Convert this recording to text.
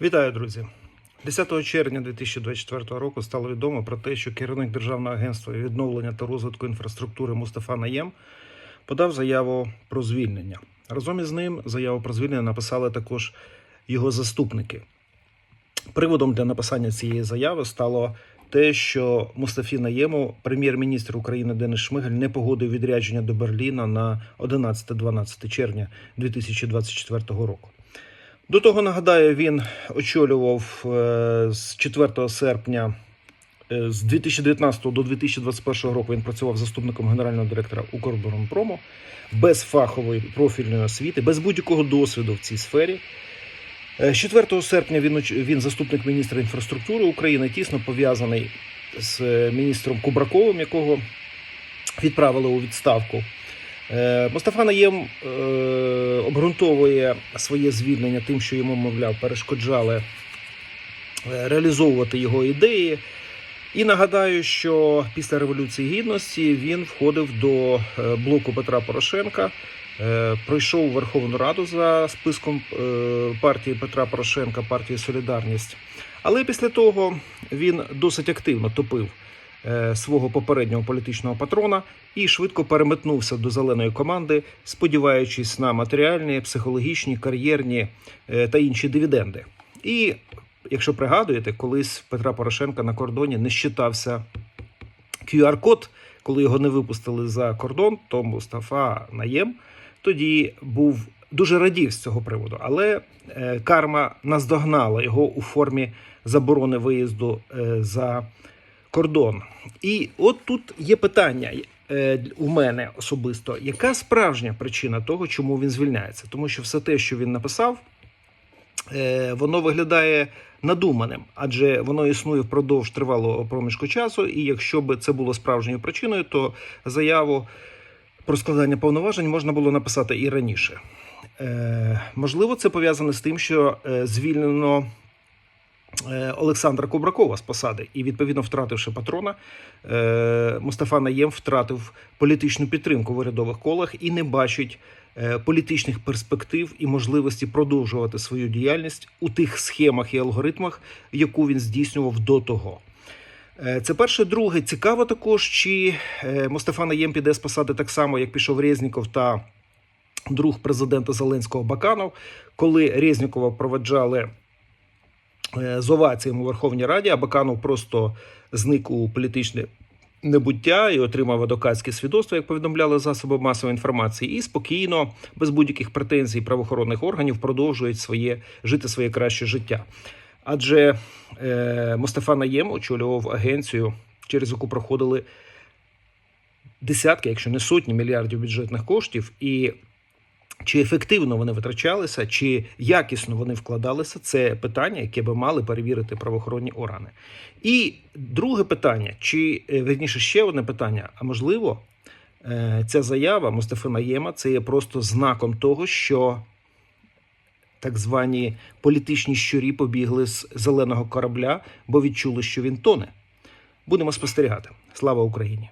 Вітаю, друзі! 10 червня 2024 року стало відомо про те, що керівник Державного агентства відновлення та розвитку інфраструктури Мустафа Наєм подав заяву про звільнення. Разом із ним заяву про звільнення написали також його заступники. Приводом для написання цієї заяви стало те, що Мустафі Наєму, прем'єр-міністр України Денис Шмигаль, не погодив відрядження до Берліна на 11-12 червня 2024 року. До того нагадаю, він очолював е, з 4 серпня. е, З 2019 до 2021 року він працював заступником генерального директора Укроборонпрому без фахової профільної освіти, без будь-якого досвіду в цій сфері. Е, З 4 серпня він, він заступник міністра інфраструктури України, тісно пов'язаний з е, міністром Кубраковим, якого відправили у відставку. Е, Мустафа Наєм е, обґрунтовує своє звільнення тим, що йому, мовляв, перешкоджали е, реалізовувати його ідеї. І нагадаю, що після Революції Гідності він входив до блоку Петра Порошенка, пройшов Верховну Раду за списком партії Петра Порошенка, партії Солідарність. Але після того він досить активно топив свого попереднього політичного патрона і швидко переметнувся до зеленої команди, сподіваючись на матеріальні, психологічні, кар'єрні е, та інші дивіденди. І якщо пригадуєте, колись Петра Порошенка на кордоні не щитався QR-код, коли його не випустили за кордон, то Мустафа Наєм тоді був дуже радів з цього приводу. Але е, карма наздогнала його у формі заборони виїзду е, за кордон. І от тут є питання е, у мене особисто, яка справжня причина того, чому він звільняється? Тому що все те, що він написав, е, воно виглядає надуманим, адже воно існує впродовж тривалого проміжку часу. І якщо б це було справжньою причиною, то заяву про складання повноважень можна було написати і раніше. Е, можливо, це пов'язане з тим, що звільнено Олександра Кубракова з посади, і відповідно втративши патрона, е, Мустафа Наєм втратив політичну підтримку в урядових колах і не бачить е, політичних перспектив і можливості продовжувати свою діяльність у тих схемах і алгоритмах, яку він здійснював до того. Е, Це перше. Друге, цікаво також, чи е, Мустафа Наєм піде з посади так само, як пішов Резніков та друг президента Зеленського Баканов, коли Резнікова проведжали е, з оваціями у Верховній Раді, а Баканов просто зник у політичне небуття і отримав адвокатське свідоцтво, як повідомляли засоби масової інформації, і спокійно, без будь-яких претензій правоохоронних органів, продовжують своє жити своє краще життя. Адже е, Мустафа Наєм очолював агенцію, через яку проходили десятки, якщо не сотні мільярдів бюджетних коштів, і чи ефективно вони витрачалися, чи якісно вони вкладалися, це питання, яке би мали перевірити правоохоронні органи. І друге питання, чи е, верніше ще одне питання: а можливо, е, ця заява Мустафи Наєма це є просто знаком того, що так звані політичні щурі побігли з зеленого корабля, бо відчули, що він тоне. Будемо спостерігати. Слава Україні!